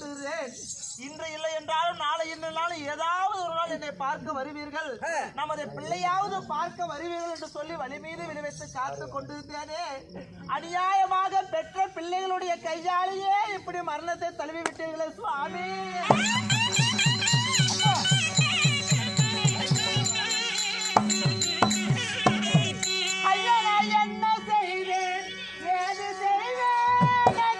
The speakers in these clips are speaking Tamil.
கொண்டிருந்தேன் இன்று இல்லை என்றாலும் நாளை என்றாலும் ஏதாவது ஒரு நாள் என்னை பார்க்க வருவீர்கள். நமது பிள்ளையாவது பார்க்க வருவீர்கள் என்று சொல்லி வழி மீது விளைவித்து காத்து கொண்டிருந்தேனே அநியாயமாக பெற்ற பிள்ளைகளுடைய கையாலேயே இப்படி மரணத்தை தழுவி விட்டீர்களே சுவாமி. ஐயா, நான் என்ன செய்தேன்? ஏது செய்தேன்?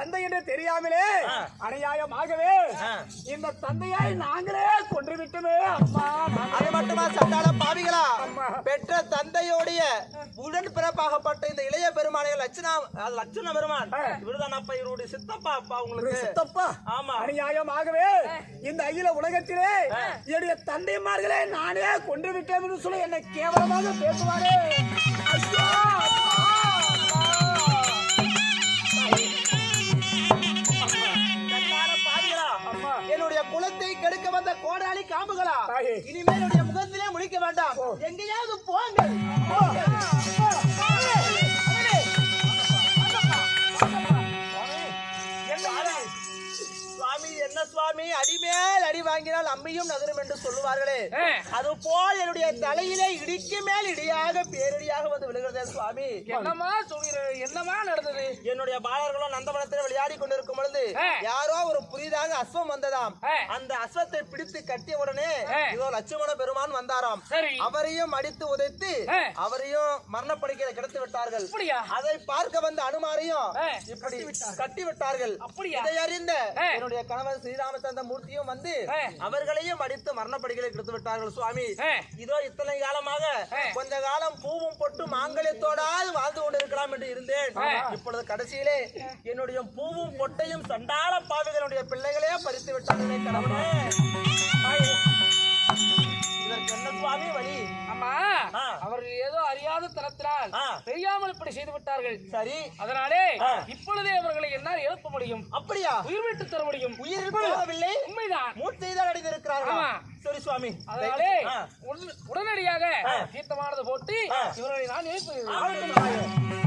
தந்தை என்று தெரியாமலே அநியாயமாகவே இந்த தந்தையை நாங்களே கொன்று விட்டோமே அம்மா அது மட்டுமா சண்டால பாவிகளா. பெற்ற தந்தையோடைய உடன் பிறப்பாகப்பட்ட இந்த இளைய பெருமானை லட்சணா லட்சண பெருமான். இவருதான் அப்பா இவருடைய சித்தப்பா அப்பா உங்களுக்கு? சித்தப்பா? ஆமா. அநியாயமாகவே இந்த அகில உலகத்திலே என்னுடைய தந்தைமார்களே நானே கொன்று விட்டேன் என்று சொல்லி என்னை கேவலமாக பேசுவாரே. ஐயோ கோடாளி காம்புகளா. இனிமேல் முகத்திலே முழிக்க வேண்டாம். எங்கேயாவது போங்கள் சுவாமி என்ன சுவாமி? அடிமேல் அடி வாங்கினால் அம்மியும் நகரும் என்று சொல்லுவார்களே. அது போல் என்னுடைய தலையிலே இடிக்கு மேல் இடியாக பேரடியாக வந்து விழுகிறதே சுவாமி. என்னம்மா சொல்கிற என்னமா என்னுடைய பாலர்களும் நந்தவனத்தில் விளையாடி கொண்டிருக்கும் பொழுது யாரோ ஒரு புதிதாக அஸ்வம் வந்ததாம். அந்த அஸ்வத்தை பிடித்து கட்டிய உடனே இதோ லட்சுமண பெருமான் வந்தாராம். அவரையும் அடித்து உதைத்து அவரையும் மரணப்படுக்கையில கிடத்து விட்டார்கள்? அதை பார்க்க வந்த அனுமாரையும் இப்படி கட்டி விட்டார்கள்? இதை அறிந்த என்னுடைய கணவர் ஸ்ரீராமச்சந்திர மூர்த்தியும் வந்து அவர்களையும் அடித்து மரணப்படுக்கையில கிடத்து விட்டார்கள் சுவாமி. இதோ இத்தனை காலமாக கொஞ்ச காலம் பூவும் பொட்டு மாங்கல்யத்தோடாது வாழ்ந்து கொண்டிருக்கலாம் என்று இருந்தேன். இப்பொழுது கடைசியிலே என்னுடைய பூவும் பொட்டையும் சண்டாள பாவிகளுடைய பிள்ளைகளே பறித்து விட்டார்களே கடவுளே இதற்கு என்ன சுவாமி வழி? அம்மா ஆ. அவர்கள் ஏதோ அறியாத தரத்தினால். தெரியாமல் இப்படி செய்து விட்டார்கள். சரி. அதனாலே. இப்பொழுதே அவர்களை என்னால் எழுப்ப முடியும். அப்படியா? உயிர் விட்டு தர முடியும். உயிர் போகவில்லை. உண்மைதான். மூர்த்திதான் அடைந்திருக்கிறார்கள்? ஆமா. சரி சுவாமி. அதனாலே உடன- உடனடியாக தீர்த்தமானது போட்டு இவர்களை நான் எழுப்புகிறேன்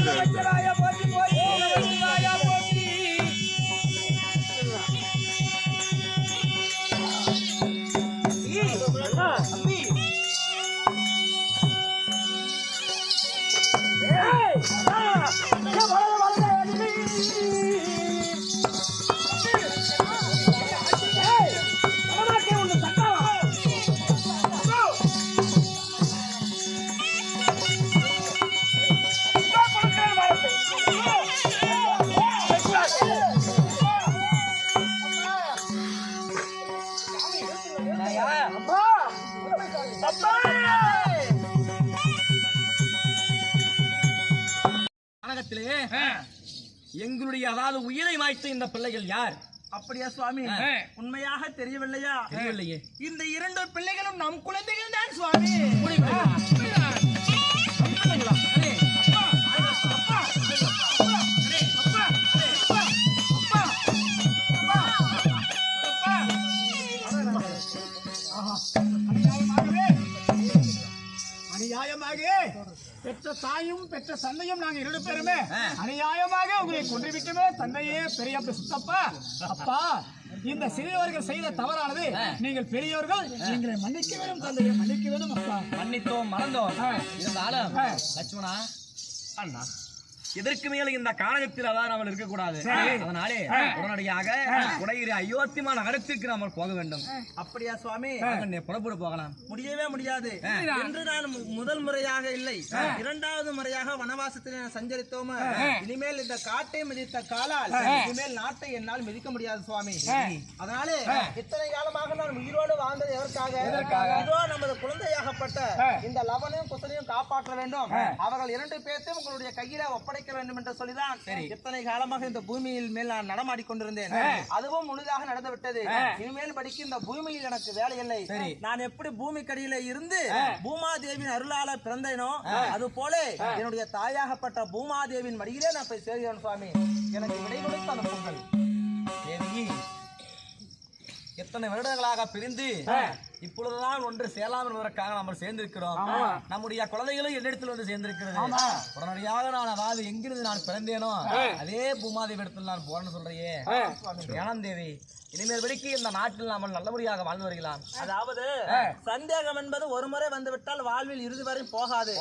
Hello. நேரத்திலே எங்களுடைய அதாவது உயிரை மாய்த்த இந்த பிள்ளைகள் யார்? அப்படியா சுவாமி? உண்மையாக தெரியவில்லையா? தெரியவில்லையே. இந்த இரண்டு பிள்ளைகளும் நம் குழந்தைகள் தான் சுவாமி. அநியாயமாக பெற்ற தாயும் பெற்ற தந்தையும் நாங்க இரண்டு பேருமே அநியாயமாக உங்களை கொன்றுவிட்டுமே. தந்தையே பெரிய சித்தப்பா. அப்பா இந்த சிறியவர்கள் செய்த தவறானது நீங்கள் பெரியவர்கள் நீங்களை மன்னிக்க வேண்டும் தந்தையை மன்னிக்க வேண்டும் அப்பா. மன்னித்தோம் மறந்தோம். இருந்தாலும். லட்சுமணா அண்ணா இதற்கு மேல இந்த காலகத்தில் அதான் நம்ம இருக்கக்கூடாது அதனாலே உடனடியாக உடையிற அயோத்திமா நகரத்திற்கு நாம போக வேண்டும். அப்படியா சுவாமி? வாங்க, புறப்பட்டு போகலாம். முடியவே முடியாது. என்று நான் முதல் முறையாக இல்லை. இரண்டாவது முறையாக வனவாசத்தில் நான் சஞ்சரித்தோம். இனிமேல் இந்த காட்டை மிதித்த காலால் இனிமேல் நாட்டை என்னால் மிதிக்க முடியாது சுவாமி. அதனாலே இத்தனை காலமாக நான் உயிரோடு வாழ்ந்தது எதற்காக? இதோ நமது குழந்தையாகப்பட்ட இந்த லவனையும் குசனையும் காப்பாற்ற வேண்டும். அவர்கள் இரண்டு பேர்த்தையும் உங்களுடைய கையில ஒப்படைக்க வேண்டும் என்று சொல்லிதான் இத்தனை காலமாக இந்த பூமியில் மேல் நான் நடமாடி கொண்டிருந்தேன்? அதுவும் முழுதாக நடந்து விட்டது இனிமேல் படிக்க இந்த பூமியில் எனக்கு வேலை இல்லை. நான் எப்படி பூமிக்கடியில இருந்து பூமாதேவியின் அருளால பிறந்தேனோ அது போல என்னுடைய தாயாகப்பட்ட பூமாதேவியின் மடியிலே நான் போய் சேர்கிறேன் சுவாமி. எனக்கு விடை கொடுத்து அனுப்புங்கள். எத்தனை வருடங்களாக பிரிந்து இப்பொழுதுதான் ஒன்று சேலாம் என்பதற்காக நாம் சேர்ந்திருக்கிறோம். நம்முடைய குழந்தைகளும் என்னிடத்தில் வந்து சேர்ந்திருக்கிறது. உடனடியாக நான் அதாவது எங்கிருந்து நான் பிறந்தேனோ அதே பூமாதேவி இடத்தில் நான் போறேன்னு சொல்றையே. ஞானம் தேவி இனிமேல் வரைக்கு இந்த நாட்டில் நாம் நல்லபடியாக வாழ்ந்து வருகிறோம் அதாவது சந்தேகம் என்பது ஒரு முறை வந்துவிட்டால் வாழ்வில் இறுதி வரை போகாது.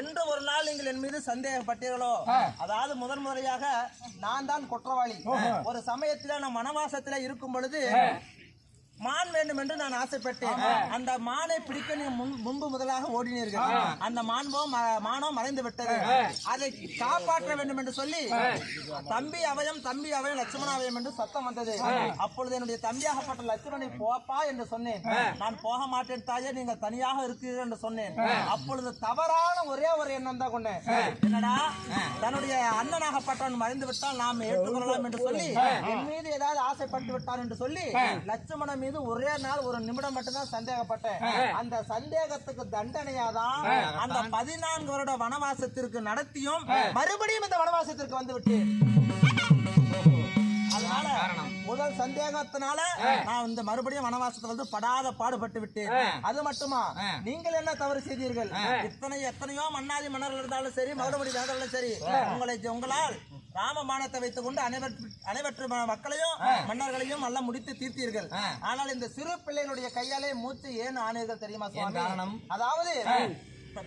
என்று ஒரு நாள் நீங்கள் என் மீது சந்தேகப்பட்டீர்களோ? அதாவது முதன் முறையாக நான் தான் குற்றவாளி. ஒரு சமயத்துல நான் வனவாசத்துல இருக்கும் பொழுது வேண்டும் என்று நான் ஆசைப்பட்டேன். அந்த மானை பிடிக்க முன்- முன்பு முதலாக ஓடினீர்கள். அந்த மான்போ மானோ மறைந்து விட்டது. அதை காப்பாற்ற வேண்டும் என்று சொல்லி தம்பி அவயம் தம்பி அவயம் லட்சுமண அவயம் என்று சத்தம் வந்தது. அப்பொழுது என்னுடைய தம்பியாகப்பட்ட லட்சுமணனை போப்பா என்று சொன்னேன். நான் போக மாட்டேன் தாயே நீங்கள் தனியாக இருக்கிறீர்கள் என்று சொன்னேன். அப்பொழுது தவறான ஒரே ஒரு எண்ணம் தான் கொண்டேன். என்னடா தன்னுடைய அண்ணனாகப்பட்டவன் மறைந்து விட்டால் நாம் ஏற்றுக்கொள்ளலாம் என்று சொல்லி என் மீது ஏதாவது ஆசைப்பட்டு விட்டான் என்று சொல்லி லட்சுமணன் மீது ஒரே நாள் ஒரு நிமிடம் மட்டும்தான் சந்தேகப்பட்டேன். அந்த சந்தேகத்துக்கு தண்டனையாதான் அந்த பதினான்கு வருட வனவாசத்திற்கு நடத்தியும் மறுபடியும் இந்த வனவாசத்திற்கு வந்து அதனால முதல் சந்தேகத்தினால நான் இந்த மறுபடியும் வனவாசத்துல வந்து படாத பாடுபட்டு விட்டேன். அது மட்டுமா? நீங்கள் என்ன தவறு செய்தீர்கள்? இத்தனை எத்தனையோ மன்னாதி மன்னர்கள் இருந்தாலும் சரி மறுபடி இருந்தாலும் சரி உங்களை உங்களால் ராமபாணத்தை வைத்துக் கொண்டு அனைவற்று மக்களையும் மன்னர்களையும் எல்லாம் முடித்து தீர்த்தீர்கள். ஆனால் இந்த சிறு பிள்ளைகளுடைய கையாலே மூச்சு ஏன் ஆனீர்கள் தெரியுமா காரணம்? அதாவது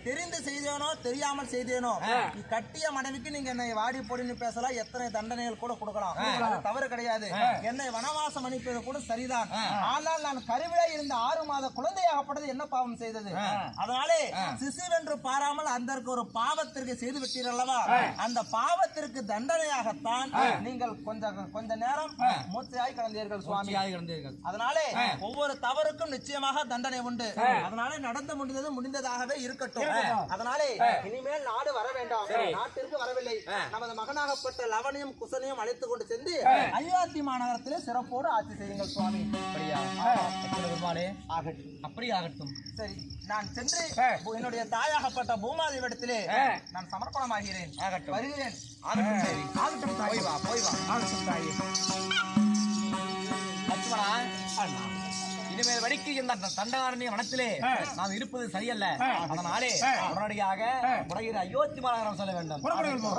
தெரிந்து செய்தேனோ தெரியாமல் செய்தேனோ நீ கட்டிய மனைவிக்கு நீங்க என்னை வாடி போடின்னு பேசலாம் எத்தனை தண்டனைகள் கூட கொடுக்கலாம். தவறு கிடையாது. என்னை வனவாசம் அனுப்பியது கூட சரிதான். ஆனால் நான் கருவிலே இருந்த ஆறு மாத குழந்தையாகப்பட்டது என்ன பாவம் செய்தது? அதனாலே சிசுவென்று பாராமல் அதற்கு ஒரு பாவத்திற்கு செய்து விட்டீர்கள் அல்லவா அந்த பாவத்திற்கு தண்டனையாகத்தான் நீங்கள் கொஞ்ச கொஞ்ச நேரம் மூச்சையாய் கடந்தீர்கள் சுவாமி. அதனாலே ஒவ்வொரு தவறுக்கும் நிச்சயமாக தண்டனை உண்டு. அதனாலே நடந்து முடிந்தது முடிந்ததாகவே இருக்கட்டும். அதனாலே இனிமேல் நாடு வர வேண்டாம். நாட்டிற்கு வரவில்லை. நமது மகனாகப்பட்ட லவனையும் குசனையும் அழைத்துக் கொண்டு சென்று அயோத்தி மாநகரத்திலே சிறப்போடு ஆட்சி செய்யுங்கள் சுவாமி. அப்படியா? ஆகட்டும் அப்படி ஆகட்டும். சரி நான் சென்று என்னுடைய தாயாகப்பட்ட பூமாதேவிடத்திலே நான் சமர்ப்பணமாகிறேன். ஆகட்டும். வருகிறேன். ஆகட்டும் தேவி ஆகட்டும் போய் வா போய் வா. ஆகட்டும் தாயே. லட்சுமணா இனிமேல் வரைக்கும் இந்த தண்டகாரண்ய வனத்திலே நாம் இருப்பது சரியல்ல. அதனாலே உடனடியாக உடைய அயோத்தி மாநகரம் செல்ல வேண்டும். புறப்படுங்கள்